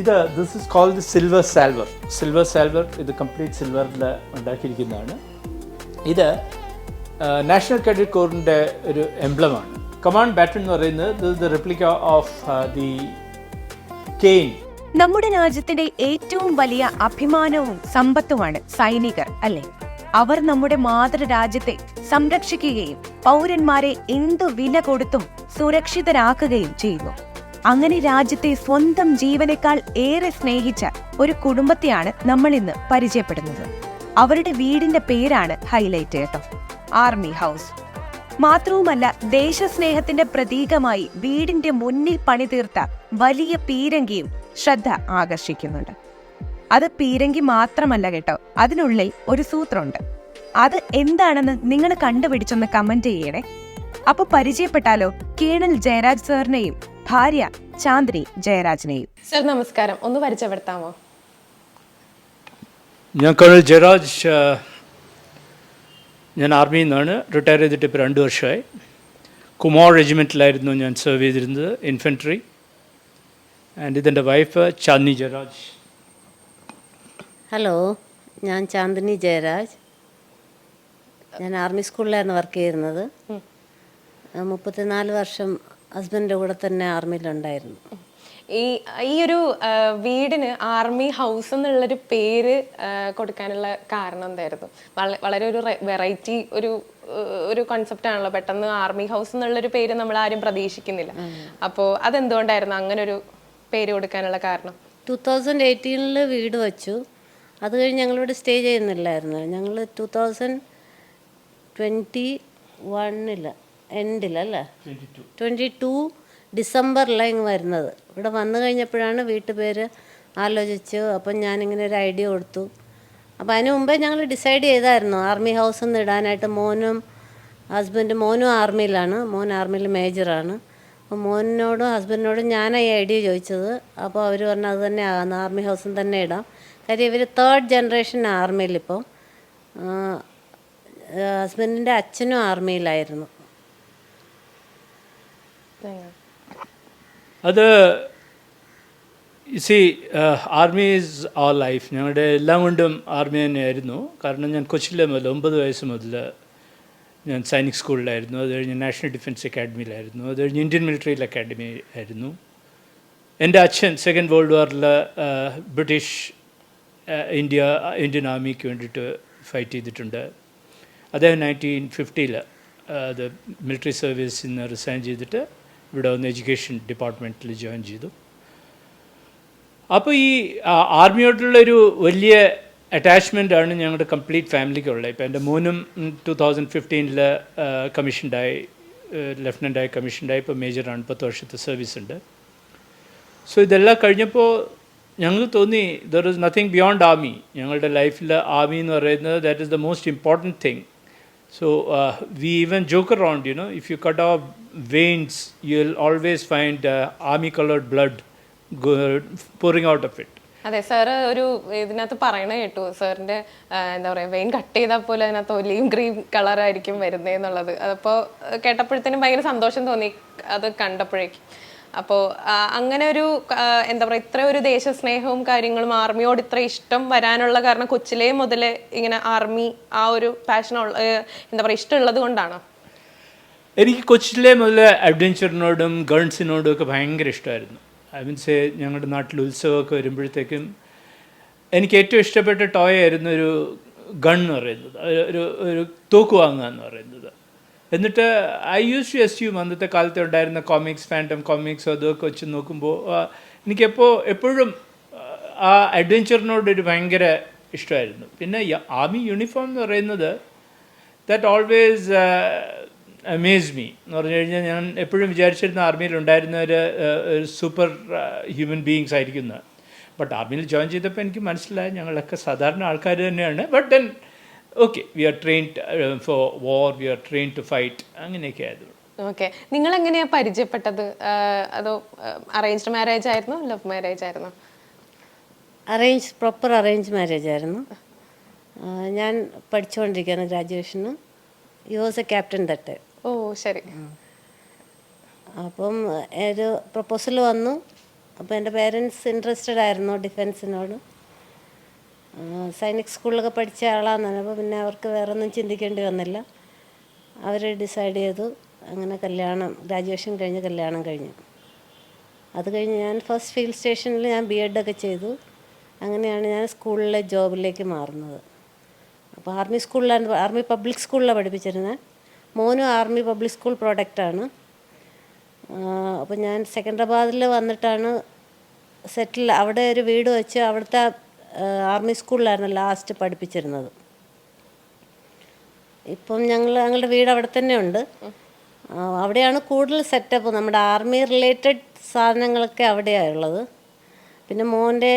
ഇത് this is called silver salver silver salver ഇത് complete സിൽവറിൽ ഉണ്ടാക്കിയിരിക്കുന്നതാണ്. ഇത് നാഷണൽ ക്രെഡിറ്റ് കോറിന്റെ ഒരു എംബ്ലമാണ് കമാൻഡ് ബാറ്റൺ എന്ന് പറയുന്നത് the replica of the cane നമ്മുടെ രാജ്യത്തിന്റെ ഏറ്റവും വലിയ അഭിമാനവും സമ്പത്തുമാണ് സൈനികർ അല്ലെ? അവർ നമ്മുടെ മാതൃരാജ്യത്തെ സംരക്ഷിക്കുകയും പൗരന്മാരെ എന്തു വില കൊടുത്തും സുരക്ഷിതരാക്കുകയും ചെയ്യുന്നു. അങ്ങനെ രാജ്യത്തെ സ്വന്തം ജീവനേക്കാൾ ഏറെ സ്നേഹിച്ച ഒരു കുടുംബത്തെയാണ് നമ്മൾ ഇന്ന് പരിചയപ്പെടുന്നത്. അവരുടെ വീടിന്റെ പേരാണ് ഹൈലൈറ്റ് കേട്ടോ. Army house. മാത്രവുമല്ല ദേശസ്നേഹത്തിന്റെ പ്രതീകമായി വീടിന്റെ മുന്നിൽ പണിതീർത്ത വലിയ പീരങ്കിയും ശ്രദ്ധ ആകർഷിക്കുന്നുണ്ട്. അത് പീരങ്കി മാത്രമല്ല കേട്ടോ അതിനുള്ളിൽ ഒരു സൂത്രമുണ്ട്. അത് എന്താണെന്ന് നിങ്ങൾ കണ്ടുപിടിച്ചൊന്ന് കമന്റ് ചെയ്യണേ. അപ്പൊ പരിചയപ്പെട്ടാലോ കേണൽ ജയരാജ് സാറിനെയും ഭാര്യ ചാന്ദ്രി ജയരാജിനെയും. സർ നമസ്കാരം. ഒന്ന് പരിചയപ്പെടുത്താമോ ഞാൻ കേണൽ ജയരാജ് ഞാൻ ആർമിയിൽ നിന്നാണ്. റിട്ടയർ ചെയ്തിട്ട് ഇപ്പോൾ രണ്ട് വർഷമായി. കുമാർ റെജിമെന്റിലായിരുന്നു ഞാൻ സെർവ് ചെയ്തിരുന്നത് ഇൻഫൻട്രി ആൻഡ് ഇതെന്റെ വൈഫ് ചാന്ദി ജയരാജ്. ഹലോ ഞാൻ ചാന്ദിനി ജയരാജ്. ഞാൻ ആർമി സ്കൂളിലായിരുന്നു വർക്ക് ചെയ്യുന്നത് മുപ്പത്തിനാല് വർഷം ഹസ്ബൻഡിന്റെ കൂടെ തന്നെ ആർമിയിലുണ്ടായിരുന്നു ഈ ഈ ഒരു വീടിന് ആർമി ഹൗസ് എന്നുള്ളൊരു പേര് കൊടുക്കാനുള്ള കാരണം എന്തായിരുന്നു? വള- വളരെ ഒരു വെറൈറ്റി ഒരു ഒരു കോൺസെപ്റ്റ് ആണല്ലോ. പെട്ടെന്ന് ആർമി ഹൗസ് എന്നുള്ളൊരു പേര് നമ്മൾ ആരും പ്രതീക്ഷിക്കുന്നില്ല അപ്പോൾ അതെന്തുകൊണ്ടായിരുന്നു അങ്ങനെ ഒരു പേര് കൊടുക്കാനുള്ള കാരണം? ടു തൗസൻഡ് എയ്റ്റീനിൽ വീട് വെച്ചു. അത് കഴിഞ്ഞ് ഞങ്ങളിവിടെ സ്റ്റേ ചെയ്യുന്നില്ലായിരുന്നു. ഞങ്ങൾ ടു തൗസൻഡ് ട്വന്റി വണ്ണിൽ എൻഡിലല്ലേ ട്വന്റി ടു ഡിസംബറിലാണ് ഇങ്ങ് വരുന്നത്. ഇവിടെ വന്നു കഴിഞ്ഞപ്പോഴാണ് വീട്ടുപേര് ആലോചിച്ച് അപ്പം ഞാനിങ്ങനെ ഒരു ഐഡിയ കൊടുത്തു. അപ്പം അതിന് മുമ്പേ ഞങ്ങൾ ഡിസൈഡ് ചെയ്തായിരുന്നു ആർമി ഹൗസ് എന്ന് ഇടാനായിട്ട്. മോനും ഹസ്ബൻഡ് മോനും ആർമിയിലാണ്. മോൻ ആർമിയിൽ മേജറാണ്. അപ്പോൾ മോനോടും ഹസ്ബൻഡിനോടും ഞാനാണ് ഈ ഐഡിയ ചോദിച്ചത്. അപ്പോൾ അവർ പറഞ്ഞു അത് തന്നെ ആകാം ആർമി ഹൗസിൽ തന്നെ ഇടാം. കാര്യം ഇവർ തേർഡ് ജനറേഷൻ ആർമിയിൽ ഇപ്പം ഹസ്ബൻഡിന്റെ അച്ഛനും ആർമിയിലായിരുന്നു. അത് see army is a life ഞങ്ങളുടെ എല്ലാം കൊണ്ടും ആർമി തന്നെയായിരുന്നു. കാരണം ഞാൻ കൊച്ചിലെ മുതൽ ഒമ്പത് വയസ്സ് മുതൽ ഞാൻ സൈനിക് സ്കൂളിലായിരുന്നു. അത് കഴിഞ്ഞ് നാഷണൽ ഡിഫൻസ് അക്കാഡമിയിലായിരുന്നു അത് കഴിഞ്ഞ് ഇന്ത്യൻ മിലിറ്ററിയിൽ അക്കാഡമി ആയിരുന്നു. എന്റെ അച്ഛൻ സെക്കൻഡ് വേൾഡ് വാറിൽ ബ്രിട്ടീഷ് ഇന്ത്യ ഇന്ത്യൻ ആർമിക്ക് വേണ്ടിയിട്ട് ഫൈറ്റ് ചെയ്തിട്ടുണ്ട്. അദ്ദേഹം നയന്റീൻ ഫിഫ്റ്റിയിൽ അത് മിലിറ്ററി സർവീസിൽ നിന്ന് റിസൈൻ ചെയ്തിട്ട് ഇവിടെ വന്ന് എഡ്യൂക്കേഷൻ ഡിപ്പാർട്ട്മെന്റിൽ ജോയിൻ ചെയ്തു. അപ്പോൾ ഈ ആർമിയോട്ടുള്ളൊരു വലിയ ആണ് ഞങ്ങളുടെ കംപ്ലീറ്റ് ഫാമിലിക്കുള്ളത്. ഇപ്പോൾ എന്റെ മോനും ടു തൗസൻഡ് ഫിഫ്റ്റീനിൽ കമ്മീഷൻഡായി ലെഫ്റ്റനന്റായി കമ്മീഷൻഡായി ഇപ്പോൾ മേജറാണ്. പത്ത് വർഷത്തെ സർവീസ് ഉണ്ട് സോ ഇതെല്ലാം കഴിഞ്ഞപ്പോൾ ഞങ്ങൾ തോന്നി there is nothing beyond army ഞങ്ങളുടെ ലൈഫിൽ ആർമി എന്ന് പറയുന്നത് that is the most important thing so we even joke around, you know, if you cut off veins, you'll always find uh, army colored blood pouring out of it. അതെ sir ഒരു ഇതിനകത്ത് പറയണ കേട്ടു. സാറിന്റെ എന്താ പറയാ വെയിൻ കട്ട് ചെയ്താൽ പോലും അതിനകത്ത് ഒലിയും ഗ്രീൻ കളർ ആയിരിക്കും വരുന്നത് എന്നുള്ളത്. അതപ്പോൾ കേട്ടപ്പോഴത്തേനും ഭയങ്കര സന്തോഷം തോന്നി. അത് കണ്ടപ്പോഴേക്കും. അപ്പോൾ അങ്ങനെ ഒരു എന്താ പറയുക ഇത്ര ഒരു ദേശസ്നേഹവും കാര്യങ്ങളും ആർമിയോട് ഇത്ര ഇഷ്ടം വരാനുള്ള കാരണം കൊച്ചിലേ മുതലേ ഇങ്ങനെ ആർമി ആ ഒരു പാഷൻ എന്താ പറയുക ഇഷ്ടമുള്ളത് കൊണ്ടാണോ? എനിക്ക് കൊച്ചിലെ മുതൽ അഡ്വഞ്ചറിനോടും ഗൺസിനോടും ഒക്കെ ഭയങ്കര ഇഷ്ടമായിരുന്നു. ഐ മീൻസ് ഞങ്ങളുടെ നാട്ടിൽ ഉത്സവമൊക്കെ വരുമ്പോഴത്തേക്കും എനിക്ക് ഏറ്റവും ഇഷ്ടപ്പെട്ട ടോയ് ആയിരുന്നു ഒരു ഗൺ എന്ന് പറയുന്നത്. ഒരു- ഒരു ഒരു തോക്ക് വാങ്ങുക എന്ന് പറയുന്നത്. എന്നിട്ട് ഐ യൂസ് ടു എസ്യൂം അന്നത്തെ കാലത്ത് ഉണ്ടായിരുന്ന കോമിക്സ് ഫാന്റം കോമിക്സ് അതൊക്കെ വെച്ച് നോക്കുമ്പോൾ എനിക്കെപ്പോൾ എപ്പോഴും ആ, അഡ്വഞ്ചറിനോടൊരു ഭയങ്കര ഇഷ്ടമായിരുന്നു. പിന്നെ ആർമി യൂണിഫോം എന്ന് പറയുന്നത് ദാറ്റ് ഓൾവേസ് അമേസ് മീ എന്ന് പറഞ്ഞു കഴിഞ്ഞാൽ ഞാൻ എപ്പോഴും വിചാരിച്ചിരുന്ന ആർമിയിൽ ഉണ്ടായിരുന്ന ഒരു സൂപ്പർ ഹ്യൂമൻ ബീയിങ്സ് ആയിരിക്കുന്നത് ബട്ട് ആർമിയിൽ ജോയിൻ ചെയ്തപ്പോൾ എനിക്ക് മനസ്സിലായി ഞങ്ങളൊക്കെ സാധാരണ ആൾക്കാർ തന്നെയാണ്. But then okay we are trained for war we are train to fight അങ്ങനെയൊക്കെ ആയതുള്ളൂ ഓക്കെ നിങ്ങൾ എങ്ങനെയാണ് പരിചയപ്പെട്ടത് അതോ അറേഞ്ച്ഡ് മാരേജ് ആയിരുന്നു? ലവ് മാരേജ് ആയിരുന്നു? അറേഞ്ച് പ്രോപ്പർ അറേഞ്ച് മാരേജ് ആയിരുന്നു. ഞാൻ പഠിച്ചുകൊണ്ടിരിക്കുകയാണ് ഗ്രാജുവേഷന് you was a captain that ഓ ശരി. അപ്പം ഒരു പ്രപ്പോസൽ വന്നു. അപ്പോൾ എന്റെ പേരൻസ് ഇൻട്രസ്റ്റഡ് ആയിരുന്നു ഡിഫൻസിനോട് സൈനിക് സ്കൂളിലൊക്കെ പഠിച്ച ആളാണെന്ന് അപ്പോൾ പിന്നെ അവർക്ക് വേറെ ഒന്നും ചിന്തിക്കേണ്ടി വന്നില്ല. അവർ ഡിസൈഡ് ചെയ്തു അങ്ങനെ കല്യാണം ഗ്രാജുവേഷൻ കഴിഞ്ഞ് കല്യാണം കഴിഞ്ഞു. അത് കഴിഞ്ഞ് ഞാൻ ഫസ്റ്റ് ഫീൽഡ് സ്റ്റേഷനിൽ ഞാൻ ബി എഡൊക്കെ ചെയ്തു. അങ്ങനെയാണ് ഞാൻ സ്കൂളിലെ ജോബിലേക്ക് മാറുന്നത്. അപ്പോൾ ആർമി സ്കൂളിലാണ് ആർമി പബ്ലിക് സ്കൂളിലാണ് പഠിപ്പിച്ചിരുന്നത് മോനും ആർമി പബ്ലിക് സ്കൂൾ പ്രോഡക്റ്റാണ് അപ്പോൾ ഞാൻ സെക്കൻഡറാബാദിൽ വന്നിട്ടാണ് സെറ്റിൽ അവിടെ ഒരു വീട് വെച്ച് അവിടുത്തെ ആർമി സ്കൂളിലായിരുന്നു ലാസ്റ്റ് പഠിപ്പിച്ചിരുന്നത്. ഇപ്പം ഞങ്ങൾ ഞങ്ങളുടെ വീട് അവിടെ തന്നെ ഉണ്ട് അവിടെയാണ് കൂടുതൽ സെറ്റപ്പ് നമ്മുടെ ആർമി റിലേറ്റഡ് സാധനങ്ങളൊക്കെ അവിടെയാണ് ഉള്ളത്. പിന്നെ മോന്റെ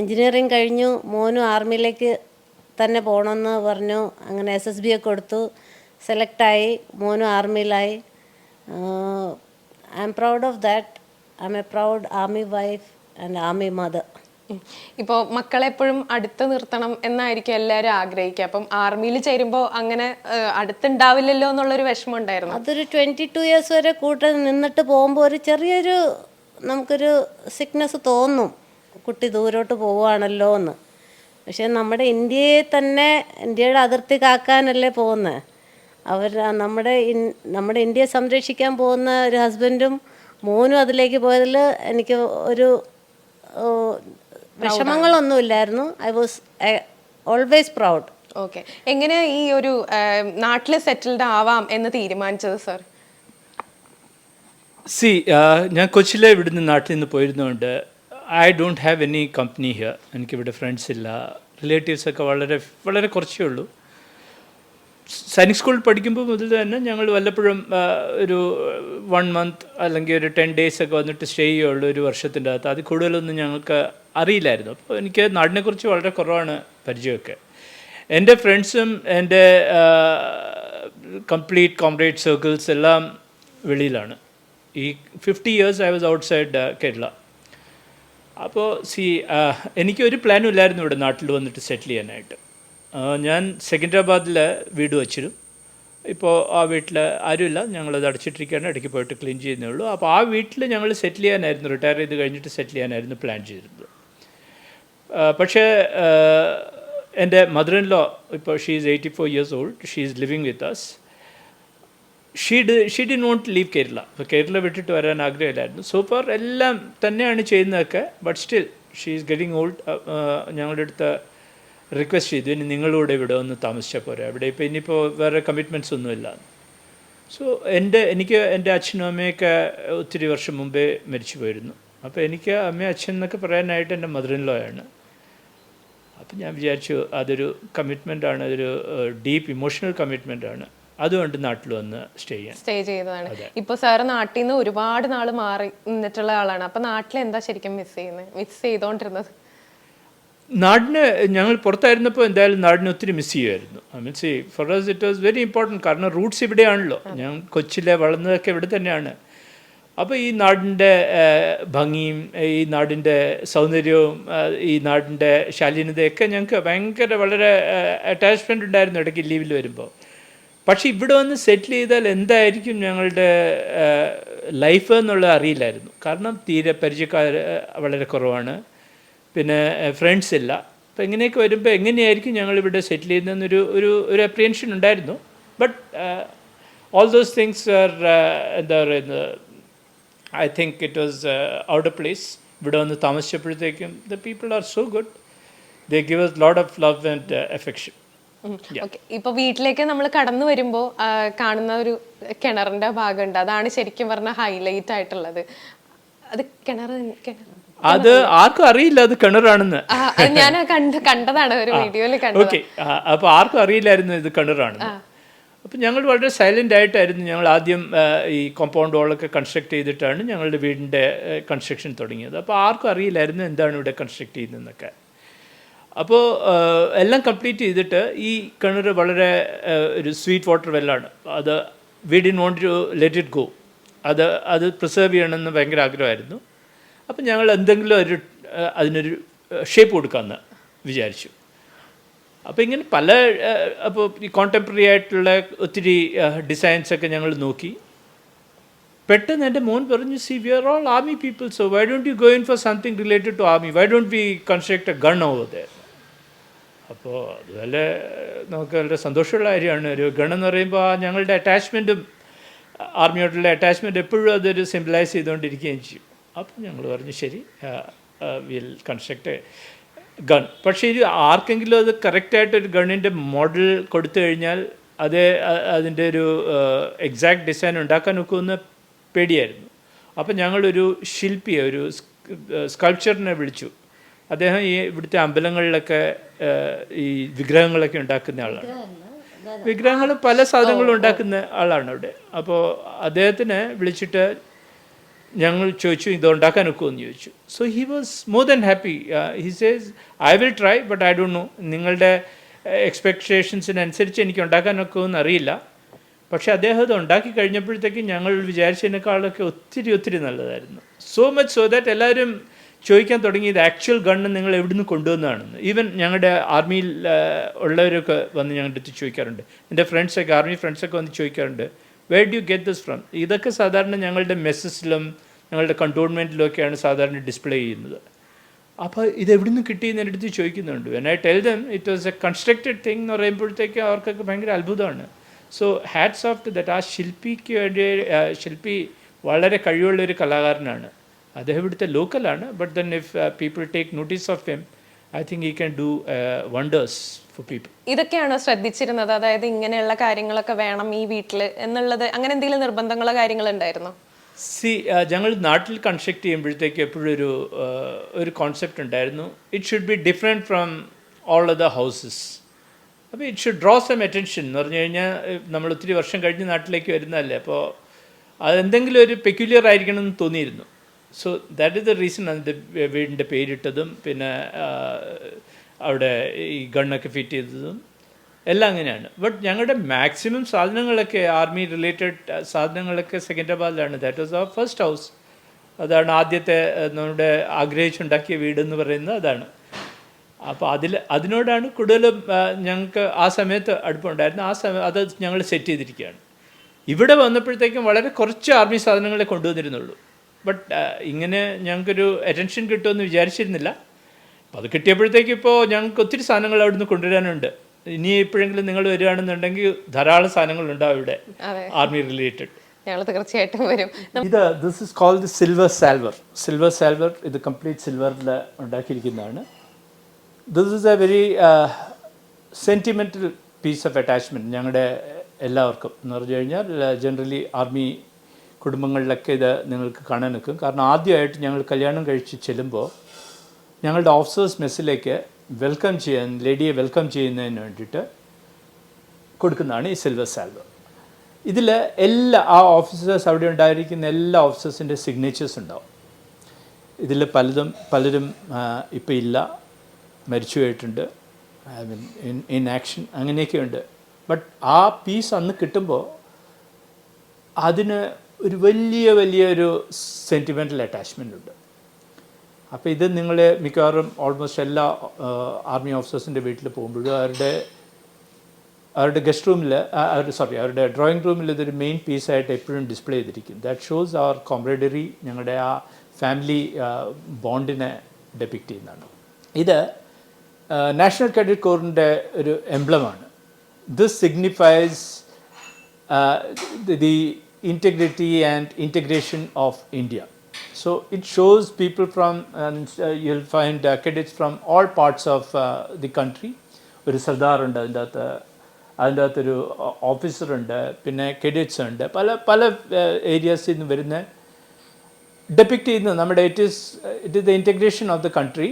എൻജിനീയറിങ് കഴിഞ്ഞു മോനും ആർമിയിലേക്ക് തന്നെ പോകണമെന്ന് പറഞ്ഞു അങ്ങനെ എസ് എസ് ബി ഒക്കെ കൊടുത്തു സെലക്റ്റായി മോനും ആർമിയിലായി I'm proud of that I'm a proud army wife and army mother um. ഇപ്പോ മക്കളെ എപ്പോഴും അടുത്ത് നിർത്തണം എന്നായിരിക്കും എല്ലാവരും ആഗ്രഹിക്കുക. അപ്പം ആർമിയിൽ ചേരുമ്പോൾ അങ്ങനെ അടുത്തുണ്ടാവില്ലല്ലോ എന്നുള്ളൊരു വിഷമം ഉണ്ടായിരുന്നു അതൊരു ട്വന്റി ടു ഇയേഴ്സ് വരെ കൂട്ടി നിന്നിട്ട് പോകുമ്പോൾ ഒരു ചെറിയൊരു നമുക്കൊരു സിക്നെസ് തോന്നും. കുട്ടി ദൂരോട്ട് പോവുകയാണല്ലോ എന്ന്. പക്ഷേ നമ്മുടെ ഇന്ത്യയെ തന്നെ ഇന്ത്യയുടെ അതിർത്തി കാക്കാനല്ലേ പോകുന്നത് അവർ നമ്മുടെ നമ്മുടെ ഇന്ത്യയെ സംരക്ഷിക്കാൻ പോകുന്ന ഒരു ഹസ്ബൻഡും മോനും അതിലേക്ക് പോയതിൽ എനിക്ക് ഒരു ഓ, വിഷമങ്ങളൊന്നുമില്ലായിരുന്നു. I was always proud okay എങ്ങനെ ഈ ഒരു നാട്ടിൽ സെറ്റിൽഡ് ആവാം എന്ന് തീരുമാനിച്ചത് സർ സി ഞാൻ കൊച്ചിയിലെ ഇവിടുന്ന് നാട്ടിൽ നിന്ന് പോയിരുന്നതുകൊണ്ട് I don't have any company here എനിക്കിവിടെ ഫ്രണ്ട്സ് ഇല്ല. റിലേറ്റീവ്സ് ഒക്കെ വളരെ വളരെ കുറച്ചേ ഉള്ളൂ. സൈനിക് സ്കൂളിൽ പഠിക്കുമ്പോൾ മുതൽ തന്നെ ഞങ്ങൾ വല്ലപ്പോഴും ഒരു വൺ മന്ത് അല്ലെങ്കിൽ ഒരു ടെൻ ഡേയ്സ് ഒക്കെ വന്നിട്ട് സ്റ്റേ ചെയ്യുള്ളൂ ഒരു വർഷത്തിന്റെ അകത്ത്. അത് കൂടുതലൊന്നും ഞങ്ങൾക്ക് അറിയില്ലായിരുന്നു. അപ്പോൾ എനിക്ക് നാടിനെക്കുറിച്ച് വളരെ കുറവാണ് പരിചയമൊക്കെ. എന്റെ ഫ്രണ്ട്സും എന്റെ കംപ്ലീറ്റ് കോംപ്ലീറ്റ് സർക്കിൾസ് എല്ലാം വെളിയിലാണ്. ഈ fifty years I was outside Kerala അപ്പോൾ സി എനിക്കൊരു പ്ലാനും ഇല്ലായിരുന്നു ഇവിടെ നാട്ടിൽ വന്നിട്ട് സെറ്റിൽ ചെയ്യാനായിട്ട്. ഞാൻ സെക്കൻഡ്രാബാദിൽ വീട് വച്ചിരുന്നു. ഇപ്പോൾ ആ വീട്ടിൽ ആരുമില്ല. ഞങ്ങളത് അടച്ചിട്ടിരിക്കുകയാണ്. ഇടയ്ക്ക് പോയിട്ട് ക്ലീൻ ചെയ്യുന്നേ ഉള്ളൂ. അപ്പോൾ ആ വീട്ടിൽ ഞങ്ങൾ സെറ്റിൽ ചെയ്യാനായിരുന്നു. റിട്ടയർ ചെയ്ത് കഴിഞ്ഞിട്ട് സെറ്റിൽ ചെയ്യാനായിരുന്നു പ്ലാൻ ചെയ്തിരുന്നത്. പക്ഷേ എന്റെ മദർ ഇൻ ലോ ഇപ്പോൾ she is eighty four years old she is living with us she did she did not leave Kerala അപ്പോൾ കേരള വിട്ടിട്ട് വരാൻ ആഗ്രഹമില്ലായിരുന്നു. സൂപ്പർ എല്ലാം തന്നെയാണ് ചെയ്യുന്നതൊക്കെ but still she is getting old ഞങ്ങളുടെ അടുത്ത് റിക്വസ്റ്റ് ചെയ്തു ഇനി നിങ്ങളൂടെ ഇവിടെ ഒന്ന് താമസിച്ചാൽ പോരെ അവിടെ ഇപ്പോൾ ഇനിയിപ്പോൾ വേറെ കമ്മിറ്റ്മെന്റ്സ് ഒന്നുമില്ല. സോ എന്റെ എനിക്ക് എന്റെ അച്ഛനും അമ്മയൊക്കെ ഒത്തിരി വർഷം മുമ്പേ മരിച്ചു പോയിരുന്നു അപ്പോൾ എനിക്ക് അമ്മയും അച്ഛൻ എന്നൊക്കെ പറയാനായിട്ട് എന്റെ ആണ്. അപ്പം ഞാൻ വിചാരിച്ചു അതൊരു കമ്മിറ്റ്മെന്റ് ആണ് അതൊരു ഡീപ്പ് ഇമോഷണൽ കമ്മിറ്റ്മെന്റ് ആണ്. അതുകൊണ്ട് നാട്ടിൽ വന്ന് സ്റ്റേ ചെയ്യാൻ. സ്റ്റേ ചെയ്തതാണ്. ഇപ്പൊ സാറ് നാട്ടിൽ നിന്ന് ഒരുപാട് നാൾ മാറി നിന്നിട്ടുള്ള ആളാണ്. അപ്പൊ നാട്ടിൽ എന്താ ശരിക്കും മിസ് ചെയ്യുന്നത് മിസ് ചെയ്തോണ്ടിരുന്നത്? നാടിന് ഞങ്ങൾ പുറത്തായിരുന്നപ്പോൾ എന്തായാലും നാടിനെ ഒത്തിരി മിസ് ചെയ്യുമായിരുന്നു I mean for us it was very important കാരണം റൂട്ട്സ് ഇവിടെയാണല്ലോ. ഞാൻ കൊച്ചിലെ വളർന്നതൊക്കെ ഇവിടെ തന്നെയാണ്. അപ്പോൾ ഈ നാടിന്റെ ഭംഗിയും ഈ നാടിന്റെ സൗന്ദര്യവും ഈ നാടിന്റെ ശാലീനതയൊക്കെ ഞങ്ങൾക്ക് ഭയങ്കര വളരെ അറ്റാച്ച്മെന്റ് ഉണ്ടായിരുന്നു ഇടയ്ക്ക് ലീവിൽ വരുമ്പോൾ പക്ഷേ ഇവിടെ വന്ന് സെറ്റിൽ ചെയ്താൽ എന്തായിരിക്കും ഞങ്ങളുടെ ലൈഫ് എന്നുള്ളത് അറിയില്ലായിരുന്നു. കാരണം തീരെ പരിചയക്കാർ വളരെ കുറവാണ്. പിന്നെ ഫ്രണ്ട്സ് ഇല്ല. അപ്പം ഇങ്ങനെയൊക്കെ വരുമ്പോൾ എങ്ങനെയായിരിക്കും ഞങ്ങളിവിടെ സെറ്റിൽ ചെയ്യുന്നതെന്നൊരു ഒരു ഒരു അപ്രിയൻഷൻ ഉണ്ടായിരുന്നു. But all those things are എന്താ പറയുന്നത് I think it was out of place ഇവിടെ വന്ന് താമസിച്ചപ്പോഴത്തേക്കും the people are so good they give us lot of love and affection ഇപ്പൊ വീട്ടിലേക്ക് നമ്മൾ കടന്നു വരുമ്പോ കാണുന്ന ഒരു കിണറിന്റെ ഭാഗമുണ്ട്. അതാണ് ശരിക്കും പറഞ്ഞ ഹൈലൈറ്റ് ആയിട്ടുള്ളത്. അത് കിണർ അത് ആർക്കും അറിയില്ല അത് കിണറാണെന്ന്. ഞാൻ കണ്ട് കണ്ടതാണ് ഒരു വീഡിയോയിൽ കണ്ടത്. ഓക്കെ അപ്പോൾ ആർക്കും അറിയില്ലായിരുന്നു ഇത് കിണറാണെന്ന്. അപ്പം ഞങ്ങൾ വളരെ സൈലന്റ് ആയിട്ടായിരുന്നു ഞങ്ങൾ ആദ്യം ഈ കോമ്പൗണ്ട് വാളൊക്കെ കൺസ്ട്രക്ട് ചെയ്തിട്ടാണ് ഞങ്ങളുടെ വീടിന്റെ കൺസ്ട്രക്ഷൻ തുടങ്ങിയത്. അപ്പോൾ ആർക്കും അറിയില്ലായിരുന്നു എന്താണ് ഇവിടെ കൺസ്ട്രക്ട് ചെയ്യുന്നതെന്നൊക്കെ. അപ്പോൾ എല്ലാം കംപ്ലീറ്റ് ചെയ്തിട്ട് ഈ കിണർ വളരെ ഒരു സ്വീറ്റ് വാട്ടർ വെല്ലാണ് അത് we want to let it go അത് അത് പ്രിസേർവ് ചെയ്യണമെന്ന് ഭയങ്കര ആഗ്രഹമായിരുന്നു. അപ്പം ഞങ്ങൾ എന്തെങ്കിലും ഒരു അതിനൊരു ഷേപ്പ് കൊടുക്കാമെന്ന് വിചാരിച്ചു. അപ്പോൾ ഇങ്ങനെ പല അപ്പോൾ ഈ കോണ്ടംപററി ആയിട്ടുള്ള ഒത്തിരി ഡിസൈൻസൊക്കെ ഞങ്ങൾ നോക്കി. പെട്ടെന്ന് എന്റെ മോൻ പറഞ്ഞു see we are all army people so why don't you go in for something related to army why don't we construct a gun over there അപ്പോൾ അതുപോലെ നമുക്ക് വളരെ സന്തോഷമുള്ള കാര്യമാണ്. ഒരു ഗൺ എന്ന് പറയുമ്പോൾ ഞങ്ങളുടെ അറ്റാച്ച്മെന്റും ആർമിയോടുള്ള അറ്റാച്ച്മെന്റ് എപ്പോഴും അതൊരു സിംബിളൈസ് ചെയ്തുകൊണ്ടിരിക്കുകയും ചെയ്യും. അപ്പോൾ ഞങ്ങൾ പറഞ്ഞു ശരി വിൽ കൺസ്ട്രക്ട് ഗൺ പക്ഷേ ഇത് ആർക്കെങ്കിലും അത് കറക്റ്റായിട്ട് ഒരു ഗണ്ണിന്റെ മോഡൽ കൊടുത്തു കഴിഞ്ഞാൽ അത് അതിന്റെ ഒരു എക്സാക്ട് ഡിസൈൻ ഉണ്ടാക്കാൻ ഒക്കുമെന്ന് പേടിയായിരുന്നു. അപ്പം ഞങ്ങളൊരു ശില്പിയെ ഒരു സ്കൾപ്ചറിനെ വിളിച്ചു. അദ്ദേഹം ഈ ഇവിടുത്തെ അമ്പലങ്ങളിലൊക്കെ ഈ വിഗ്രഹങ്ങളൊക്കെ ഉണ്ടാക്കുന്ന ആളാണ്. വിഗ്രഹങ്ങൾ? പല സാധനങ്ങളും ഉണ്ടാക്കുന്ന ആളാണ് അവിടെ. അപ്പോൾ അദ്ദേഹത്തിനെ വിളിച്ചിട്ട് ഞങ്ങൾ ചോദിച്ചു ഇത് ഉണ്ടാക്കാൻ ഒക്കുമെന്ന് ചോദിച്ചു. So he was more than happy he says I will try but I don't know നിങ്ങളുടെ എക്സ്പെക്റ്റേഷൻസിനനുസരിച്ച് എനിക്ക് ഉണ്ടാക്കാൻ ഒക്കുമെന്ന് അറിയില്ല. പക്ഷേ അദ്ദേഹം അത് ഉണ്ടാക്കി കഴിഞ്ഞപ്പോഴത്തേക്കും ഞങ്ങൾ വിചാരിച്ചതിനേക്കാളൊക്കെ ഒത്തിരി ഒത്തിരി നല്ലതായിരുന്നു. സോ മച്ച് സോ ദാറ്റ് എല്ലാവരും ചോദിക്കാൻ തുടങ്ങി ഇത് ആക്ച്വൽ ഗണ്ണ് നിങ്ങൾ എവിടുന്ന് കൊണ്ടുവന്നതാണെന്ന്. ഈവൻ ഞങ്ങളുടെ ആർമിയിൽ ഉള്ളവരൊക്കെ വന്ന് ഞങ്ങളുടെ അടുത്ത് ചോദിക്കാറുണ്ട്. എന്റെ ഫ്രണ്ട്സൊക്കെ ആർമി ഫ്രണ്ട്സൊക്കെ വന്ന് ചോദിക്കാറുണ്ട് where do get this from ഇതൊക്കെ സാധാരണ ഞങ്ങളുടെ മെസ്സസിലും ഞങ്ങളുടെ കണ്ടോൺമെന്റിലൊക്കെയാണ് സാധാരണ ഡിസ്പ്ലേ ചെയ്യുന്നത്. അപ്പോൾ ഇത് നിന്ന് കിട്ടിയെന്ന് എന്റെ അടുത്ത് ചോദിക്കുന്നുണ്ട്. When I tell them it was a constructed thing എന്ന് പറയുമ്പോഴത്തേക്ക് അവർക്കൊക്കെ ഭയങ്കര അത്ഭുതമാണ്. സോ ഹാറ്റ്സ് ഓഫ് ദറ്റ് ആ ശില്പിക്ക് വേണ്ടി ശില്പി വളരെ കഴിവുള്ള ഒരു കലാകാരനാണ്. അദ്ദേഹം ഇവിടുത്തെ ലോക്കലാണ്. But then if people take notice of him I think he can do wonders for people ഇതൊക്കെയാണോ ശ്രദ്ധിച്ചിരുന്നത്? അതായത് ഇങ്ങനെയുള്ള കാര്യങ്ങളൊക്കെ വേണം ഈ വീട്ടിൽ എന്നുള്ളത്. അങ്ങനെ എന്തെങ്കിലും നിർബന്ധങ്ങളോ കാര്യങ്ങളോ ഉണ്ടായിരുന്നോ? സി ഞങ്ങൾ നാട്ടിൽ കൺസ്ട്രക്ട് ചെയ്യുമ്പോഴത്തേക്ക് എപ്പോഴും ഒരു ആ, ഒരു കോൺസെപ്റ്റ് ഉണ്ടായിരുന്നു. It should be different from all the houses അപ്പോൾ it should draw some attention എന്ന് പറഞ്ഞു കഴിഞ്ഞാൽ നമ്മൾ ഒത്തിരി വർഷം കഴിഞ്ഞ് നാട്ടിലേക്ക് വരുന്നതല്ലേ. അപ്പോൾ അതെന്തെങ്കിലും ഒരു പെക്യുലിയർ ആയിരിക്കണം എന്ന് തോന്നിയിരുന്നു. So that is the reason അതിന്റെ വീടിന്റെ പേരിട്ടതും പിന്നെ അവിടെ ഈ ഗണ്ണൊക്കെ ഫിറ്റ് ചെയ്തതും. എല്ലാം അങ്ങനെയാണ്. ബട്ട് ഞങ്ങളുടെ മാക്സിമം സാധനങ്ങളൊക്കെ ആർമി റിലേറ്റഡ് സാധനങ്ങളൊക്കെ second ഹബാദിലാണ് that was our first house അതാണ് ആദ്യത്തെ ഏഹ്, നമ്മുടെ ആഗ്രഹിച്ചുണ്ടാക്കിയ വീട് എന്ന് പറയുന്നത് അതാണ്. അപ്പോൾ അതിൽ അതിനോടാണ് കൂടുതലും ഞങ്ങൾക്ക് ആ സമയത്ത് അടുപ്പമുണ്ടായിരുന്നു ആ സമയം അത് ഞങ്ങൾ സെറ്റ് ചെയ്തിരിക്കുകയാണ്. ഇവിടെ വന്നപ്പോഴത്തേക്കും വളരെ കുറച്ച് ആർമി സാധനങ്ങളെ കൊണ്ടുവന്നിരുന്നുള്ളൂ. ബട്ട് ഇങ്ങനെ ഞങ്ങൾക്കൊരു അറ്റൻഷൻ കിട്ടുമെന്ന് വിചാരിച്ചിരുന്നില്ല. അപ്പോൾ അത് കിട്ടിയപ്പോഴത്തേക്കിപ്പോൾ ഞങ്ങൾക്ക് ഒത്തിരി സാധനങ്ങൾ അവിടുന്ന് കൊണ്ടുവരാനുണ്ട്. ഇനി എപ്പോഴെങ്കിലും നിങ്ങൾ വരികയാണെന്നുണ്ടെങ്കിൽ ധാരാളം സാധനങ്ങളുണ്ടാവും ഇവിടെ. ആർമി റിലേറ്റഡ് ഞങ്ങൾ തീർച്ചയായിട്ടും വരും. ഇത് this is called the silver salver silver salver ഇത് കംപ്ലീറ്റ് സിൽവറിൽ ഉണ്ടാക്കിയിരിക്കുന്നതാണ്. This is a very sentimental piece of attachment ഞങ്ങളുടെ എല്ലാവർക്കും. എന്ന് പറഞ്ഞു കഴിഞ്ഞാൽ ജനറലി ആർമി കുടുംബങ്ങളിലൊക്കെ ഇത് നിങ്ങൾക്ക് കാണാൻ നിൽക്കും. കാരണം ആദ്യമായിട്ട് ഞങ്ങൾ കല്യാണം കഴിച്ച് ചെല്ലുമ്പോൾ ഞങ്ങളുടെ ഓഫീസേഴ്സ് മെസ്സിലേക്ക് വെൽക്കം ചെയ്യാൻ ലേഡിയെ വെൽക്കം ചെയ്യുന്നതിന് വേണ്ടിയിട്ട് കൊടുക്കുന്നതാണ് ഈ സിൽവർ സാൽവ് ഇതിൽ എല്ലാ ആ ഓഫീസേഴ്സ് അവിടെ ഉണ്ടായിരിക്കുന്ന എല്ലാ ഓഫീസേഴ്സിന്റെ സിഗ്നേച്ചേഴ്സ് ഉണ്ടാവും. ഇതിൽ പലതും പലരും ഇപ്പോൾ ഇല്ല മരിച്ചു പോയിട്ടുണ്ട് I mean in in action അങ്ങനെയൊക്കെ ഉണ്ട് ബട്ട് ആ പീസ് അന്ന് കിട്ടുമ്പോൾ അതിന് ഒരു വലിയ വലിയൊരു സെന്റിമെന്റൽ അറ്റാച്ച്മെന്റ് ഉണ്ട്. അപ്പോൾ ഇത് നിങ്ങൾ മിക്കവാറും ഓൾമോസ്റ്റ് എല്ലാ ആർമി ഓഫീസേഴ്സിന്റെ വീട്ടിൽ പോകുമ്പോഴും അവരുടെ അവരുടെ ഗസ്റ്റ് റൂമിൽ അവരുടെ സോറി അവരുടെ ഡ്രോയിങ് റൂമിൽ ഇതൊരു മെയിൻ പീസായിട്ട് എപ്പോഴും ഡിസ്പ്ലേ ചെയ്തിരിക്കും. ദാറ്റ് ഷോസ് അവർ കോംബ്രൈഡറി ഞങ്ങളുടെ ആ ഫാമിലി ബോണ്ടിനെ ഡെപ്പിക്റ്റ് ചെയ്യുന്നതാണ്. ഇത് നാഷണൽ ക്രെഡിറ്റ് കോറിന്റെ ഒരു എംബ്ലമാണ് this signifies the integrity and integration of India So it shows people from, and uh, you'll find uh, cadets from all parts of uh, the country. ഒരു സർദാർ ഉണ്ട് അതിന്റെ അകത്ത് അതിന്റെ അകത്തൊരു ഓഫീസറുണ്ട് പിന്നെ കെഡിറ്റ്സ് ഉണ്ട്. പല പല ഏരിയാസിൽ നിന്ന് വരുന്ന ഡെപ്പിക്റ്റ് ചെയ്യുന്നത് നമ്മുടെ it is it is the integration of the country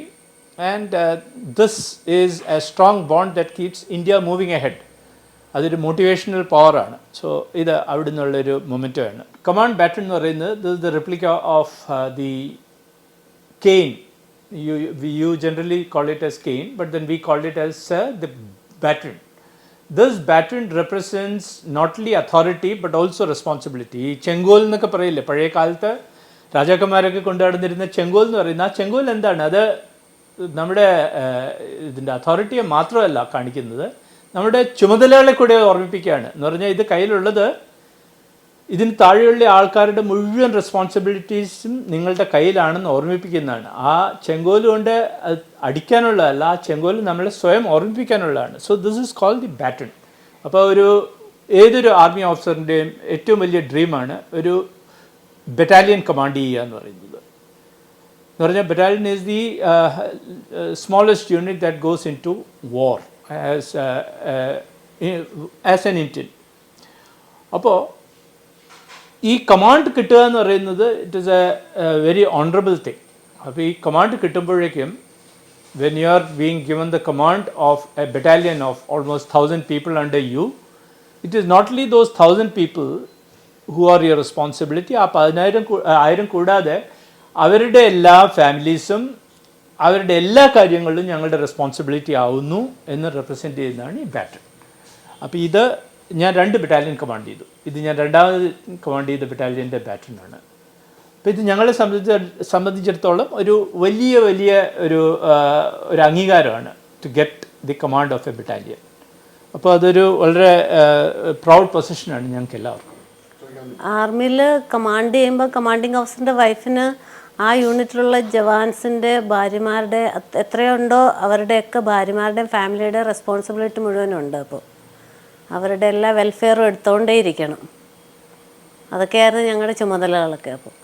and this is a strong bond that keeps India moving ahead അതൊരു മോട്ടിവേഷണൽ പവറാണ് സോ ഇത് അവിടെ നിന്നുള്ളൊരു മൊമെന്റമാണ് കമാൻഡ് ബാറ്റൺ എന്ന് പറയുന്നത് the replica of the cane you you generally call it as cane but then we call it as the baton this baton represents not only authority but also responsibility ഈ ചെങ്കോൽ എന്നൊക്കെ പറയില്ലേ? പഴയ കാലത്ത് രാജാക്കന്മാരൊക്കെ കൊണ്ടുനടന്നിരുന്ന ചെങ്കോൽ എന്ന് പറയുന്ന ആ ചെങ്കോൽ എന്താണ്? അത് നമ്മുടെ ഇതിന്റെ അതോറിറ്റിയെ മാത്രമല്ല കാണിക്കുന്നത്. നമ്മുടെ ചുമതലകളെ കൂടെ ഓർമ്മിപ്പിക്കുകയാണ്. എന്ന് പറഞ്ഞാൽ ഇത് കയ്യിലുള്ളത് ഇതിന് താഴെയുള്ള ആൾക്കാരുടെ മുഴുവൻ റെസ്പോൺസിബിലിറ്റീസും നിങ്ങളുടെ കയ്യിലാണെന്ന് ഓർമ്മിപ്പിക്കുന്നതാണ്. ആ ചെങ്കോൽ കൊണ്ട് അടിക്കാനുള്ളതല്ല ആ ചെങ്കോൽ നമ്മളെ സ്വയം ഓർമ്മിപ്പിക്കാനുള്ളതാണ്. So this is call the baton അപ്പോൾ ഒരു ഏതൊരു ആർമി ഓഫീസറിന്റെയും ഏറ്റവും വലിയ ഡ്രീമാണ് ഒരു ബറ്റാലിയൻ കമാൻഡ് ചെയ്യുക എന്ന് പറയുന്നത്. എന്ന് പറഞ്ഞാൽ battalion is the smallest unit that goes into war as as an Indian അപ്പോൾ ഈ കമാൻഡ് കിട്ടുക എന്ന് പറയുന്നത് it is a very honourable thing അപ്പോൾ ഈ command കിട്ടുമ്പോഴേക്കും when you are being given the command of a battalion of almost thousand people under you it is not ലി those thousand people who are your responsibility ആ പതിനായിരം ആയിരം കൂടാതെ അവരുടെ എല്ലാ ഫാമിലീസും അവരുടെ എല്ലാ കാര്യങ്ങളിലും ഞങ്ങളുടെ റെസ്പോൺസിബിലിറ്റി ആവുന്നു എന്ന് റെപ്രസെന്റ് ചെയ്യുന്നതാണ് ഈ ബാറ്റൺ അപ്പോൾ ഇത് ഞാൻ രണ്ട് ബറ്റാലിയൻ കമാൻഡ് ചെയ്തു. ഇത് ഞാൻ രണ്ടാമത് കമാൻഡ് ചെയ്ത ബറ്റാലിയന്റെ ആണ്. അപ്പോൾ ഇത് ഞങ്ങളെ സംബന്ധിച്ച സംബന്ധിച്ചിടത്തോളം ഒരു വലിയ വലിയ ഒരു ഒരു അംഗീകാരമാണ് to get the command of a battalion അപ്പോൾ അതൊരു വളരെ പ്രൗഡ് പൊസിഷനാണ് ഞങ്ങൾക്ക് എല്ലാവർക്കും ആർമിയിൽ കമാൻഡ് ചെയ്യുമ്പോൾ കമാൻഡിങ് ഓഫീസറിന്റെ വൈഫിന് ആ യൂണിറ്റിലുള്ള ജവാൻസിന്റെ ഭാര്യമാരുടെ എത്രയുണ്ടോ അവരുടെയൊക്കെ ഭാര്യമാരുടെയും ഫാമിലിയുടെ റെസ്പോൺസിബിലിറ്റി മുഴുവനുണ്ട് അപ്പോൾ. അവരുടെ എല്ലാ വെൽഫെയറും എടുത്തുകൊണ്ടേ ഇരിക്കണം. അതൊക്കെയായിരുന്നു ഞങ്ങളുടെ ചുമതലകളൊക്കെ അപ്പോൾ.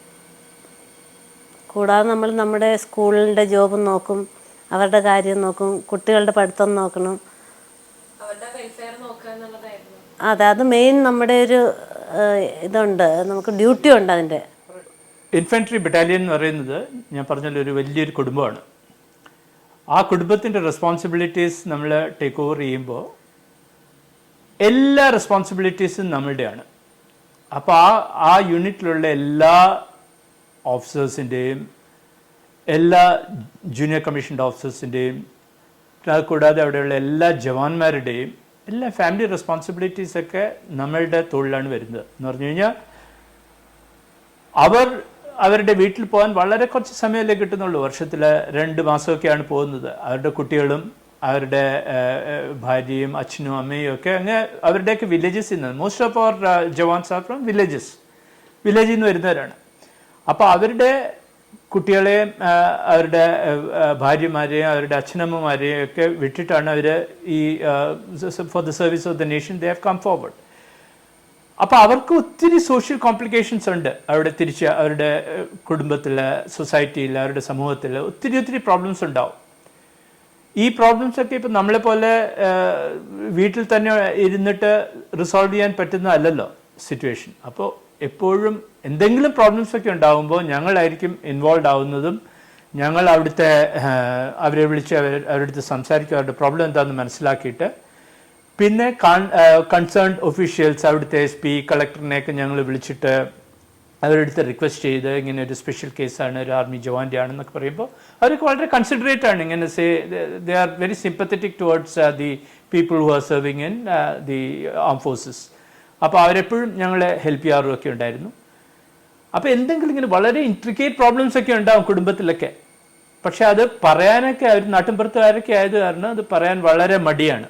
കൂടാതെ നമ്മൾ നമ്മുടെ സ്കൂളിന്റെ ജോബും നോക്കും അവരുടെ കാര്യം നോക്കും കുട്ടികളുടെ പഠിത്തം നോക്കണം. അതെ അത് മെയിൻ നമ്മുടെ ഒരു ഇതുണ്ട്. നമുക്ക് ഡ്യൂട്ടി ഉണ്ട് അതിന്റെ. ഇൻഫൻട്രി ബറ്റാലിയൻ എന്ന് പറയുന്നത് ഞാൻ പറഞ്ഞല്ലോ ഒരു വലിയൊരു കുടുംബമാണ്. ആ കുടുംബത്തിന്റെ റെസ്പോൺസിബിലിറ്റീസ് നമ്മൾ ടേക്ക് ഓവർ ചെയ്യുമ്പോൾ എല്ലാ റെസ്പോൺസിബിലിറ്റീസും നമ്മളുടെയാണ്. അപ്പോൾ ആ ആ യൂണിറ്റിലുള്ള എല്ലാ ഓഫീസേഴ്സിന്റെയും എല്ലാ ജൂനിയർ കമ്മീഷന്റെ ഓഫീസേഴ്സിന്റെയും അത് കൂടാതെ അവിടെയുള്ള എല്ലാ ജവാന്മാരുടെയും എല്ലാ ഫാമിലി റെസ്പോൺസിബിലിറ്റീസൊക്കെ നമ്മളുടെ തൊഴിലാണ് വരുന്നത്. എന്ന് പറഞ്ഞു കഴിഞ്ഞാൽ അവർ അവരുടെ വീട്ടിൽ പോകാൻ വളരെ കുറച്ച് സമയമല്ലേ കിട്ടുന്നുള്ളൂ. വർഷത്തിൽ രണ്ട് മാസമൊക്കെയാണ് പോകുന്നത്. അവരുടെ കുട്ടികളും അവരുടെ ഭാര്യയും അച്ഛനും അമ്മയും ഒക്കെ അങ്ങ് അവരുടെയൊക്കെ വില്ലേജസിൽ നിന്ന് most of our jawans are from villages വില്ലേജിൽ നിന്ന് വരുന്നവരാണ്. അപ്പോൾ അവരുടെ കുട്ടികളെയും അവരുടെ ഭാര്യമാരെയും അവരുടെ അച്ഛനമ്മമാരെയും ഒക്കെ വിട്ടിട്ടാണ് അവർ ഈ for the service of the nation they have come forward അപ്പോൾ അവർക്ക് ഒത്തിരി സോഷ്യൽ കോംപ്ലിക്കേഷൻസ് ഉണ്ട്. അവരുടെ തിരിച്ച് അവരുടെ കുടുംബത്തിൽ സൊസൈറ്റിയിൽ അവരുടെ സമൂഹത്തിൽ ഒത്തിരി ഒത്തിരി പ്രോബ്ലംസ് ഉണ്ടാവും. ഈ പ്രോബ്ലംസ് ഒക്കെ ഇപ്പം നമ്മളെ പോലെ വീട്ടിൽ തന്നെ ഇരുന്നിട്ട് റിസോൾവ് ചെയ്യാൻ പറ്റുന്നതല്ലല്ലോ സിറ്റുവേഷൻ അപ്പോൾ എപ്പോഴും എന്തെങ്കിലും പ്രോബ്ലംസ് ഒക്കെ ഉണ്ടാകുമ്പോൾ ഞങ്ങളായിരിക്കും ഇൻവോൾവ് ആവുന്നതും ഞങ്ങൾ അവിടുത്തെ അവരെ വിളിച്ച് അവർ അവരുടെ അടുത്ത് സംസാരിക്കും അവരുടെ പ്രോബ്ലം എന്താണെന്ന് മനസ്സിലാക്കിയിട്ട് പിന്നെ കൺസേൺഡ് ഒഫീഷ്യൽസ് അവിടുത്തെ എസ് പി കളക്ടറിനെയൊക്കെ ഞങ്ങൾ വിളിച്ചിട്ട് അവരുടെ അടുത്ത് റിക്വസ്റ്റ് ചെയ്ത് ഇങ്ങനെ ഒരു സ്പെഷ്യൽ കേസാണ് ഒരു ആർമി ജവാന്റെ ആണെന്നൊക്കെ പറയുമ്പോൾ അവർക്ക് വളരെ കൺസിഡറേറ്റ് ആണ്. ഇങ്ങനെ say they are very sympathetic towards the people who are serving in the am forces അപ്പോൾ അവരെപ്പോഴും ഞങ്ങളെ ഹെൽപ്പ് ചെയ്യാറും ഒക്കെ ഉണ്ടായിരുന്നു. അപ്പോൾ എന്തെങ്കിലും ഇങ്ങനെ വളരെ ഇൻട്രിക്കേറ്റ് പ്രോബ്ലംസ് ഒക്കെ ഉണ്ടാവും കുടുംബത്തിലൊക്കെ. പക്ഷേ അത് പറയാനൊക്കെ അവർ നാട്ടിൻപുറത്തുകാരൊക്കെ ആയത് കാരണം അത് പറയാൻ വളരെ മടിയാണ്.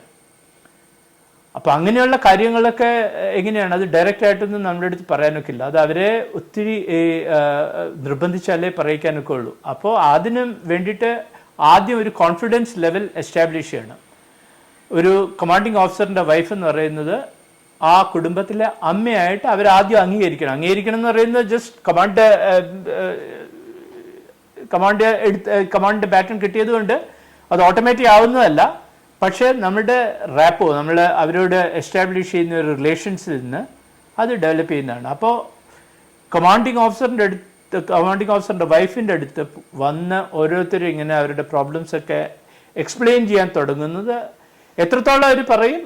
അപ്പോൾ അങ്ങനെയുള്ള കാര്യങ്ങളൊക്കെ എങ്ങനെയാണ്? അത് ഡയറക്റ്റ് ആയിട്ടൊന്നും നമ്മുടെ അടുത്ത് പറയാനൊക്കെ ഇല്ല. അത് അവരെ ഒത്തിരി നിർബന്ധിച്ചാലേ പറയിക്കാനൊക്കെ ഉള്ളൂ. അപ്പോൾ അതിനും വേണ്ടിയിട്ട് ആദ്യം ഒരു കോൺഫിഡൻസ് ലെവൽ എസ്റ്റാബ്ലിഷ് ചെയ്യണം. ഒരു കമാൻഡിങ് ഓഫീസറിന്റെ വൈഫ് എന്ന് പറയുന്നത് ആ കുടുംബത്തിലെ അമ്മയായിട്ട് അവരാദ്യം അംഗീകരിക്കണം. അംഗീകരിക്കണം എന്ന് പറയുന്നത് ജസ്റ്റ് കമാൻഡ് കമാൻഡ് എടുത്ത് കമാൻഡ് ബാറ്റൺ കിട്ടിയത് കൊണ്ട് അത് ഓട്ടോമാറ്റിക് ആവുന്നതല്ല. പക്ഷേ നമ്മുടെ റാപ്പോ നമ്മൾ അവരോട് എസ്റ്റാബ്ലിഷ് ചെയ്യുന്ന ഒരു റിലേഷൻസിൽ നിന്ന് അത് ഡെവലപ്പ് ചെയ്യുന്നതാണ്. അപ്പോൾ കമാൻഡിങ് ഓഫീസറിന്റെ അടുത്ത് കമാൻഡിങ് ഓഫീസറിന്റെ വൈഫിന്റെ അടുത്ത് വന്ന് ഓരോരുത്തരും ഇങ്ങനെ അവരുടെ പ്രോബ്ലംസ് ഒക്കെ എക്സ്പ്ലെയിൻ ചെയ്യാൻ തുടങ്ങുന്നത് എത്രത്തോളം അവർ പറയും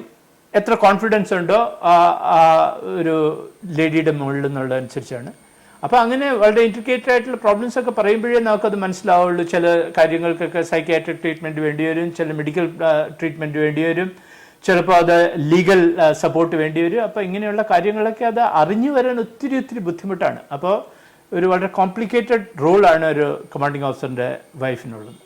എത്ര കോൺഫിഡൻസ് ഉണ്ടോ ആ ഒരു ലേഡിയുടെ മുകളിൽ എന്നുള്ളതനുസരിച്ചാണ്. അപ്പോൾ അങ്ങനെ വളരെ ഇൻട്രിക്കേറ്റഡ് ആയിട്ടുള്ള പ്രോബ്ലംസ് ഒക്കെ പറയുമ്പോഴേ നമുക്കത് മനസ്സിലാവുള്ളൂ. ചില കാര്യങ്ങൾക്കൊക്കെ സൈക്യാട്രിക് ട്രീറ്റ്മെന്റ് വേണ്ടി വരും ചില മെഡിക്കൽ ട്രീറ്റ്മെന്റ് വേണ്ടി വരും ചിലപ്പോൾ അത് ലീഗൽ സപ്പോർട്ട് വേണ്ടി വരും. അപ്പോൾ ഇങ്ങനെയുള്ള കാര്യങ്ങളൊക്കെ അത് അറിഞ്ഞു വരാൻ ഒത്തിരി ഒത്തിരി ബുദ്ധിമുട്ടാണ്. അപ്പോൾ ഒരു വളരെ കോംപ്ലിക്കേറ്റഡ് റോളാണ് ഒരു കമാൻഡിങ് ഓഫീസറിന്റെ വൈഫിനുള്ളത്